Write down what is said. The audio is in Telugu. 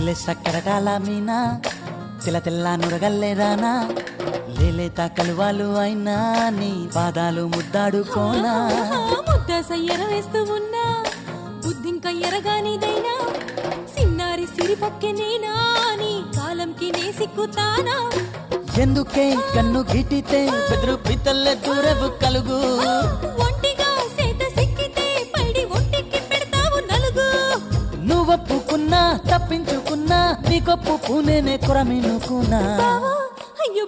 నీళ్ళ సక్కరటాల మీనా తెల్ల తెల్ల నురగల్లే రానా లేలేత కలువాలు అయినా నీ పాదాలు ముద్దాడుకోనా. ముద్ద సయ్యర వేస్తూ ఉన్నా బుద్ధింక ఎరగానిదైనా సిన్నారి సిరిపక్కె నేనా నీ కాలంకి నే సిక్కుతానా. ఎందుకే కన్ను గిటితే బెదురు పితల్లే దూరవు కలుగు? నువ్వొప్పుకున్నా తప్పించుకున్నా నీకొప్పు పూనేనే కొరమినుకున్నా. బావా అయ్యో